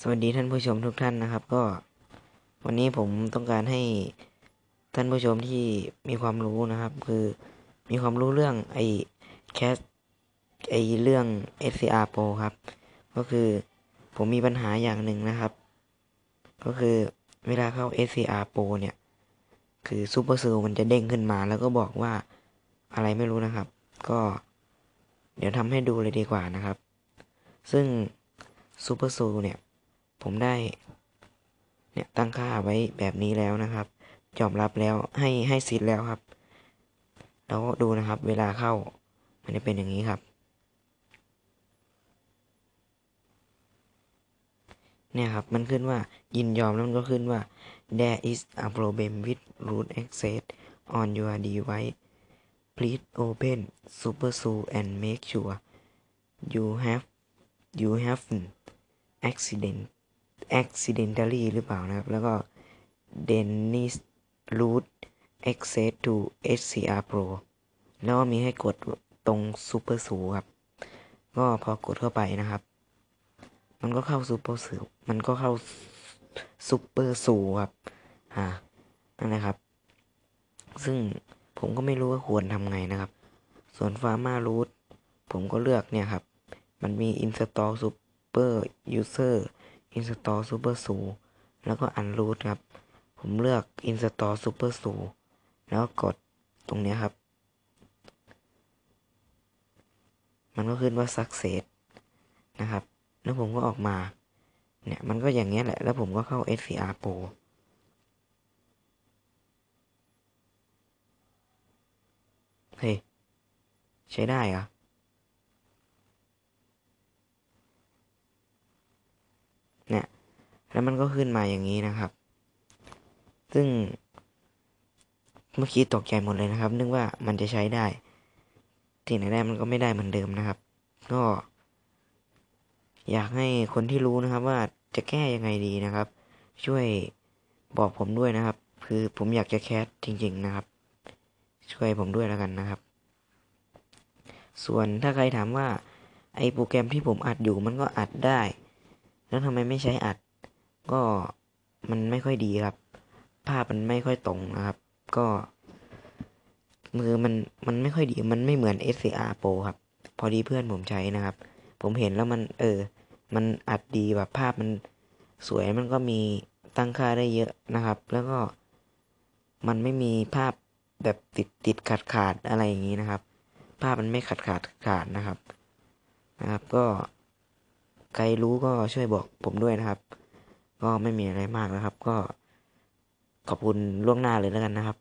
สวัสดีท่านผู้ชมทุกท่านนะครับ ก็วันนี้ผมต้องการให้ท่านผู้ชมที่มีความรู้นะครับ คือมีความรู้เรื่องไอแคสไอเรื่อง SCR Pro ครับ ก็คือผมมีปัญหาอย่างหนึ่งนะครับ ก็คือเวลาเข้า SCR Pro เนี่ย คือ Super c e l มันจะเด้งขึ้นมา แล้วก็บอกว่าอะไรไม่รู้นะครับ ก็เดี๋ยวทำให้ดูเลยดีกว่านะครับ ซึ่ง Super c e l เนี่ย ผมได้เนี่ยตั้งค่าไว้แบบนี้แล้วนะครับยอมรับแล้วให้ให้สิทธิ์แล้วครับ แล้วดูนะครับ เวลาเข้ามันจะเป็นอย่างนี้ครับ เนี่ยครับมันขึ้นว่ายินยอมแล้วมันก็ขึ้นว่า there is a problem with root access on your device please open SuperSU and make sure you have you have accident accidentally หรือเปล่านะครับ แล้วก็ Dennis root access to SCR Pro แล้วก็มีให้กดตรง Super สูครับ ก็พอกดเข้าไปนะครับ มันก็เข้า Super สูมันก็เข้า Super สูครับ อ่า นั่นแหละครับ ซึ่งผมก็ไม่รู้ว่าควรทำไงนะครับ ส่วน Pharma Root ผมก็เลือกเนี่ยครับ มันมี Install Super User Install Super s u แล้วก็ Unroot ครับ ผมเลือก Install Super s u แล้วกดตรงนี้ครับ มันก็ขึ้นว่า Success นะครับ แล้วผมก็ออกมา เนี่ย มันก็อย่างเงี้ยแหละ แล้วผมก็เข้า SCR Pro เฮ้ยใช้ได้เหรอ เนี่ย แล้วมันก็ขึ้นมาอย่างนี้นะครับ ซึ่งเมื่อกี้ตกใจหมดเลยนะครับ นึกว่ามันจะใช้ได้ ที่ไหนได้มันก็ไม่ได้เหมือนเดิมนะครับ ก็ อยากให้คนที่รู้นะครับ ว่าจะแก้ยังไงดีนะครับ ช่วยบอกผมด้วยนะครับ คือผมอยากจะแคสจริง ๆนะครับ ช่วยผมด้วยแล้วกันนะครับ ส่วนถ้าใครถามว่า ไอโปรแกรมที่ผมอัดอยู่มันก็อัดได้ แล้วทำไมไม่ใช้อัด ก็มันไม่ค่อยดีครับ ภาพมันไม่ค่อยตรงนะครับ ก็มือมันมันไม่ค่อยดีมันไม่เหมือน SCR Pro ครับ พอดีเพื่อนผมใช้นะครับ ผมเห็นแล้วมัน เออ มันอัดดีแบบภาพมันสวยมันก็มีตั้งค่าได้เยอะนะครับ แล้วก็มันไม่มีภาพแบบติดติดขาดขาดอะไรอย่างนี้นะครับ ภาพมันไม่ขาดขาดขาดนะครับ นะครับ ก็ใครรู้ก็ช่วยบอกผมด้วยนะครับ ก็ไม่มีอะไรมากนะครับ ก็ขอบคุณล่วงหน้าเลยแล้วกันนะครับ